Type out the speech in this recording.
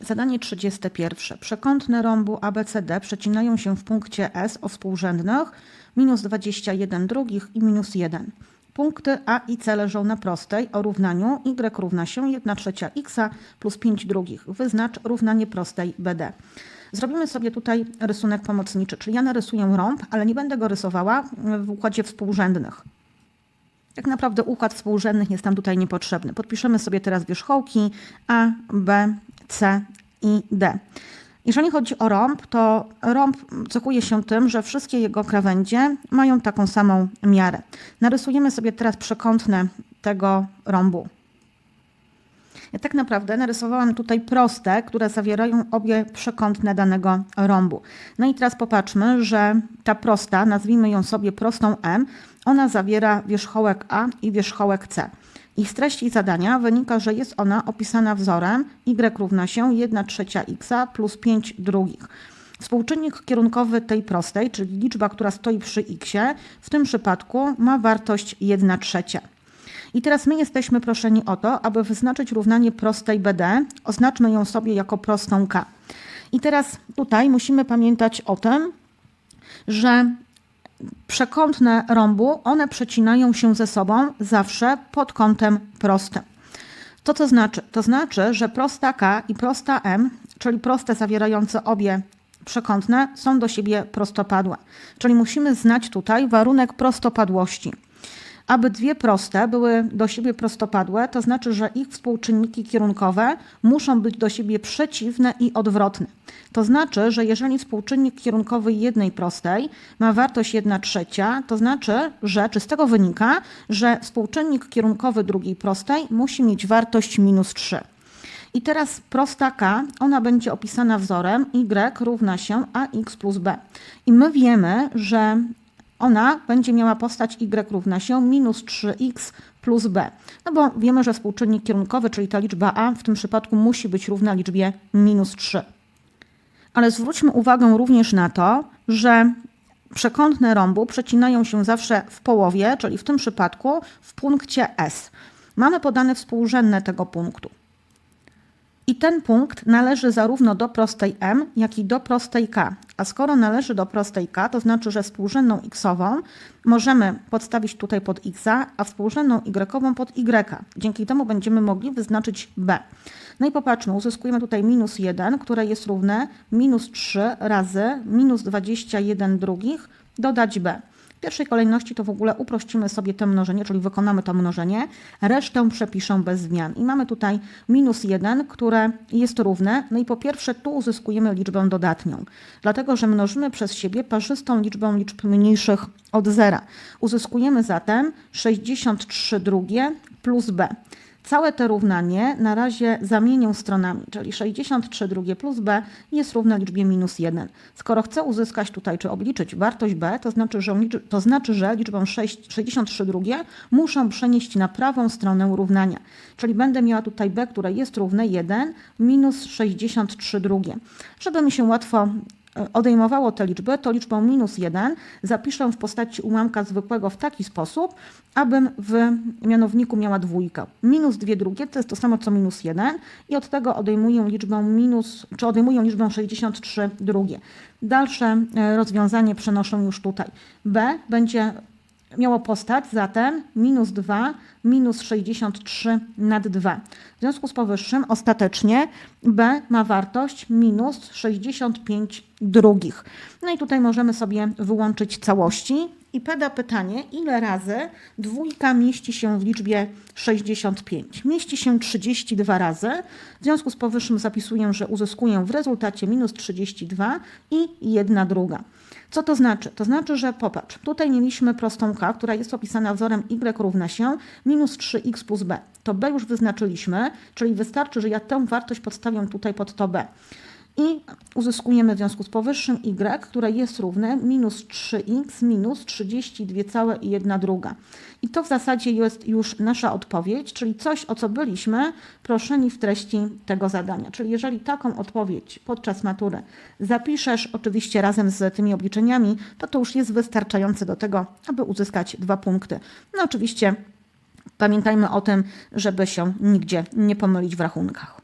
Zadanie 31. Przekątne rąbu ABCD przecinają się w punkcie S o współrzędnych minus 21 drugich i minus 1. Punkty A i C leżą na prostej o równaniu y równa się 1 trzecia x plus 5 drugich. Wyznacz równanie prostej BD. Zrobimy sobie tutaj rysunek pomocniczy, czyli ja narysuję rąb, ale nie będę go rysowała w układzie współrzędnych. Tak naprawdę układ współrzędnych jest nam tutaj niepotrzebny. Podpiszemy sobie teraz wierzchołki A, B, C i D. Jeżeli chodzi o rąb, to rąb cechuje się tym, że wszystkie jego krawędzie mają taką samą miarę. Narysujemy sobie teraz przekątne tego rąbu. Ja tak naprawdę narysowałam tutaj proste, które zawierają obie przekątne danego rąbu. No i teraz popatrzmy, że ta prosta, nazwijmy ją sobie prostą M, ona zawiera wierzchołek A i wierzchołek C. I z treści zadania wynika, że jest ona opisana wzorem y równa się 1 trzecia x plus 5 drugich. Współczynnik kierunkowy tej prostej, czyli liczba, która stoi przy x, w tym przypadku ma wartość 1 trzecia. I teraz my jesteśmy proszeni o to, aby wyznaczyć równanie prostej BD. Oznaczmy ją sobie jako prostą K. I teraz tutaj musimy pamiętać o tym, że przekątne rąbu, one przecinają się ze sobą zawsze pod kątem prostym. Co to znaczy? To znaczy, że prosta K i prosta M, czyli proste zawierające obie przekątne, są do siebie prostopadłe. Czyli musimy znać tutaj warunek prostopadłości. Aby dwie proste były do siebie prostopadłe, to znaczy, że ich współczynniki kierunkowe muszą być do siebie przeciwne i odwrotne. To znaczy, że jeżeli współczynnik kierunkowy jednej prostej ma wartość 1 trzecia, to znaczy, że, czy z tego wynika, że współczynnik kierunkowy drugiej prostej musi mieć wartość minus 3. I teraz prosta k, ona będzie opisana wzorem y równa się ax plus b. I my wiemy, że ona będzie miała postać y równa się minus 3x plus b. No bo wiemy, że współczynnik kierunkowy, czyli ta liczba a w tym przypadku musi być równa liczbie minus 3. Ale zwróćmy uwagę również na to, że przekątne rąbu przecinają się zawsze w połowie, czyli w tym przypadku w punkcie S. Mamy podane współrzędne tego punktu. I ten punkt należy zarówno do prostej m, jak i do prostej k. A skoro należy do prostej k, to znaczy, że współrzędną x-ową możemy podstawić tutaj pod x, a współrzędną y pod y. Dzięki temu będziemy mogli wyznaczyć b. No i popatrzmy, uzyskujemy tutaj minus 1, które jest równe minus 3 razy minus 21 drugich dodać b. W pierwszej kolejności to w ogóle uprościmy sobie to mnożenie, czyli wykonamy to mnożenie, resztę przepiszę bez zmian. I mamy tutaj minus 1, które jest równe. No i po pierwsze tu uzyskujemy liczbę dodatnią, dlatego że mnożymy przez siebie parzystą liczbą liczb mniejszych od zera. Uzyskujemy zatem 63 drugie plus b. Całe to równanie na razie zamienię stronami, czyli 63 drugie plus b jest równe liczbie minus 1. Skoro chcę uzyskać tutaj, czy obliczyć wartość b, to znaczy, że, to znaczy, że liczbę 6, 63 drugie muszę przenieść na prawą stronę równania. Czyli będę miała tutaj b, które jest równe 1 minus 63 drugie. Żeby mi się łatwo odejmowało te liczby, to liczbą minus 1 zapiszę w postaci ułamka zwykłego w taki sposób, abym w mianowniku miała dwójkę. Minus 2 drugie to jest to samo co minus 1 i od tego odejmuję liczbę minus, czy odejmuję liczbę 63 drugie. Dalsze e, rozwiązanie przenoszę już tutaj. B będzie miało postać zatem minus 2 minus 63 nad 2. W związku z powyższym ostatecznie b ma wartość minus 65 drugich. No i tutaj możemy sobie wyłączyć całości i pada pytanie, ile razy dwójka mieści się w liczbie 65. Mieści się 32 razy. W związku z powyższym zapisuję, że uzyskuję w rezultacie minus 32 i 1 druga. Co to znaczy? To znaczy, że popatrz, tutaj mieliśmy prostą k, która jest opisana wzorem y równa się minus 3x plus b. To b już wyznaczyliśmy, czyli wystarczy, że ja tę wartość podstawię tutaj pod to b. i uzyskujemy w związku z powyższym y, które jest równe minus 3x minus 32,1 druga. I to w zasadzie jest już nasza odpowiedź, czyli coś, o co byliśmy proszeni w treści tego zadania. Czyli jeżeli taką odpowiedź podczas matury zapiszesz, oczywiście razem z tymi obliczeniami, to to już jest wystarczające do tego, aby uzyskać dwa punkty. No oczywiście pamiętajmy o tym, żeby się nigdzie nie pomylić w rachunkach.